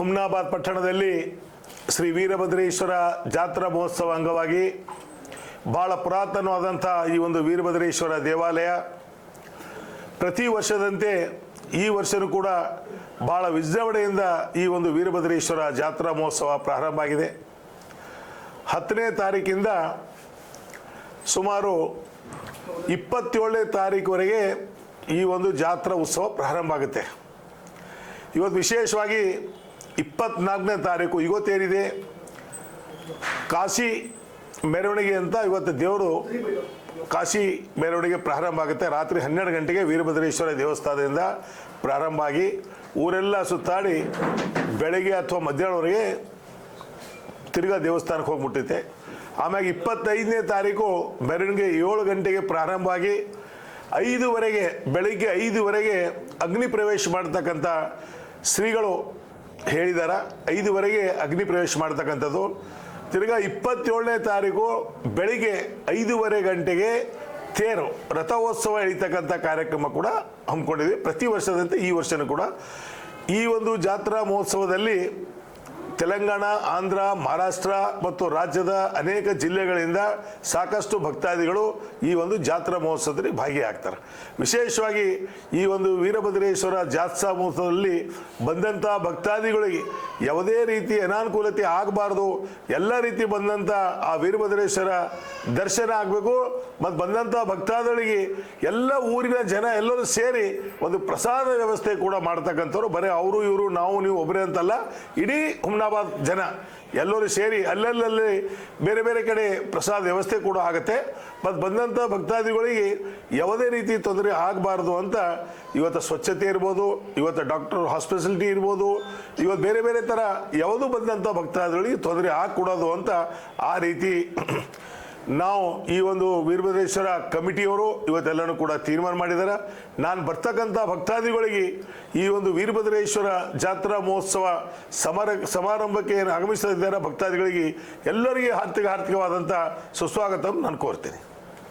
ಹುಮ್ನಾಬಾದ್ ಪಟ್ಟಣದಲ್ಲಿ ಶ್ರೀ ವೀರಭದ್ರೇಶ್ವರ ಜಾತ್ರಾ ಮಹೋತ್ಸವ ಅಂಗವಾಗಿ ಭಾಳ ಪುರಾತನವಾದಂಥ ಈ ಒಂದು ವೀರಭದ್ರೇಶ್ವರ ದೇವಾಲಯ. ಪ್ರತಿ ವರ್ಷದಂತೆ ಈ ವರ್ಷವೂ ಕೂಡ ಭಾಳ ವಿಜೃಂಭಣೆಯಿಂದ ಈ ಒಂದು ವೀರಭದ್ರೇಶ್ವರ ಜಾತ್ರಾ ಮಹೋತ್ಸವ ಪ್ರಾರಂಭ ಆಗಿದೆ. ಹತ್ತನೇ ತಾರೀಕಿಂದ ಸುಮಾರು ಇಪ್ಪತ್ತೇಳನೇ ತಾರೀಕುವರೆಗೆ ಈ ಒಂದು ಜಾತ್ರಾ ಉತ್ಸವ ಪ್ರಾರಂಭ ಆಗುತ್ತೆ. ಇವತ್ತು ವಿಶೇಷವಾಗಿ ಇಪ್ಪತ್ನಾಲ್ಕನೇ ತಾರೀಕು ಇವತ್ತೇನಿದೆ? ಕಾಶಿ ಮೆರವಣಿಗೆ ಅಂತ ಇವತ್ತು ದೇವರು ಕಾಶಿ ಮೆರವಣಿಗೆ ಪ್ರಾರಂಭ ಆಗುತ್ತೆ. ರಾತ್ರಿ ಹನ್ನೆರಡು ಗಂಟೆಗೆ ವೀರಭದ್ರೇಶ್ವರ ದೇವಸ್ಥಾನದಿಂದ ಪ್ರಾರಂಭ ಆಗಿ ಊರೆಲ್ಲ ಸುತ್ತಾಡಿ ಬೆಳಗ್ಗೆ ಅಥವಾ ಮಧ್ಯಾಹ್ನವರೆಗೆ ತಿರ್ಗಾ ದೇವಸ್ಥಾನಕ್ಕೆ ಹೋಗ್ಬಿಟ್ಟೈತೆ ಆಮ್ಯಾಗ ಇಪ್ಪತ್ತೈದನೇ ತಾರೀಕು ಮೆರವಣಿಗೆ ಏಳು ಗಂಟೆಗೆ ಪ್ರಾರಂಭ ಆಗಿ ಐದುವರೆಗೆ, ಬೆಳಿಗ್ಗೆ ಐದುವರೆಗೆ ಅಗ್ನಿ ಪ್ರವೇಶ ಮಾಡ್ತಕ್ಕಂಥ ಶ್ರೀಗಳು ಹೇಳಿದಾರ, ಐದುವರೆಗೆ ಅಗ್ನಿ ಪ್ರವೇಶ ಮಾಡ್ತಕ್ಕಂಥದ್ದು. ತಿರ್ಗಾ ಇಪ್ಪತ್ತೇಳನೇ ತಾರೀಕು ಬೆಳಿಗ್ಗೆ ಐದೂವರೆ ಗಂಟೆಗೆ ತೇರು, ರಥೋತ್ಸವ ಎಳಿತಕ್ಕಂಥ ಕಾರ್ಯಕ್ರಮ ಕೂಡ ಹಮ್ಮಿಕೊಂಡಿದ್ವಿ ಪ್ರತಿ ವರ್ಷದಂತೆ ಈ ವರ್ಷನೂ ಕೂಡ. ಈ ಒಂದು ಜಾತ್ರಾ ಮಹೋತ್ಸವದಲ್ಲಿ ತೆಲಂಗಾಣ, ಆಂಧ್ರ, ಮಹಾರಾಷ್ಟ್ರ ಮತ್ತು ರಾಜ್ಯದ ಅನೇಕ ಜಿಲ್ಲೆಗಳಿಂದ ಸಾಕಷ್ಟು ಭಕ್ತಾದಿಗಳು ಈ ಒಂದು ಜಾತ್ರಾ ಮಹೋತ್ಸವದಲ್ಲಿ ಭಾಗಿಯಾಗ್ತಾರೆ. ವಿಶೇಷವಾಗಿ ಈ ಒಂದು ವೀರಭದ್ರೇಶ್ವರ ಜಾತ್ರಾ ಮಹೋತ್ಸವದಲ್ಲಿ ಬಂದಂಥ ಭಕ್ತಾದಿಗಳಿಗೆ ಯಾವುದೇ ರೀತಿ ಅನಾನುಕೂಲತೆ ಆಗಬಾರ್ದು, ಎಲ್ಲ ರೀತಿ ಬಂದಂಥ ಆ ವೀರಭದ್ರೇಶ್ವರ ದರ್ಶನ ಆಗಬೇಕು ಮತ್ತು ಬಂದಂಥ ಭಕ್ತಾದಿಗಳಿಗೆ ಎಲ್ಲ ಊರಿನ ಜನ ಎಲ್ಲರೂ ಸೇರಿ ಒಂದು ಪ್ರಸಾದ ವ್ಯವಸ್ಥೆ ಕೂಡ ಮಾಡ್ತಕ್ಕಂಥವ್ರು. ಬರೀ ಅವರು, ಇವರು, ನಾವು, ನೀವು ಒಬ್ಬರೇ ಅಂತಲ್ಲ, ಇಡೀ ಹುಮ್ನಾಬಾದ್ ಜನ ಎಲ್ಲರೂ ಸೇರಿ ಅಲ್ಲಲ್ಲಲ್ಲಿ ಬೇರೆ ಬೇರೆ ಕಡೆ ಪ್ರಸಾದ ವ್ಯವಸ್ಥೆ ಕೂಡ ಆಗುತ್ತೆ. ಮತ್ತು ಬಂದಂಥ ಭಕ್ತಾದಿಗಳಿಗೆ ಯಾವುದೇ ರೀತಿ ತೊಂದರೆ ಆಗಬಾರ್ದು ಅಂತ ಇವತ್ತು ಸ್ವಚ್ಛತೆ ಇರ್ಬೋದು, ಇವತ್ತು ಡಾಕ್ಟರ್ ಹಾಸ್ಪೆಸಿಲಿಟಿ ಇರ್ಬೋದು ಇವತ್ತು ಬೇರೆ ಬೇರೆ ಥರ ಯಾವುದು ಬಂದಂಥ ಭಕ್ತಾದಿಗಳಿಗೆ ತೊಂದರೆ ಆಗಕೂಡೋದು ಅಂತ ಆ ರೀತಿ ನಾವು ಈ ಒಂದು ವೀರಭದ್ರೇಶ್ವರ ಕಮಿಟಿಯವರು ಇವತ್ತೆಲ್ಲನೂ ಕೂಡ ತೀರ್ಮಾನ ಮಾಡಿದ್ದಾರೆ. ನಾನು ಬರ್ತಕ್ಕಂಥ ಭಕ್ತಾದಿಗಳಿಗೆ ಈ ಒಂದು ವೀರಭದ್ರೇಶ್ವರ ಜಾತ್ರಾ ಮಹೋತ್ಸವ ಸಮಾರ, ಸಮಾರಂಭಕ್ಕೆ ಏನು ಭಕ್ತಾದಿಗಳಿಗೆ ಎಲ್ಲರಿಗೆ ಹಾರ್ಥಿಕ ಹಾರ್ಥಿಕವಾದಂಥ ಸುಸ್ವಾಗತವನ್ನು ನಾನು ಕೋರ್ತೇನೆ.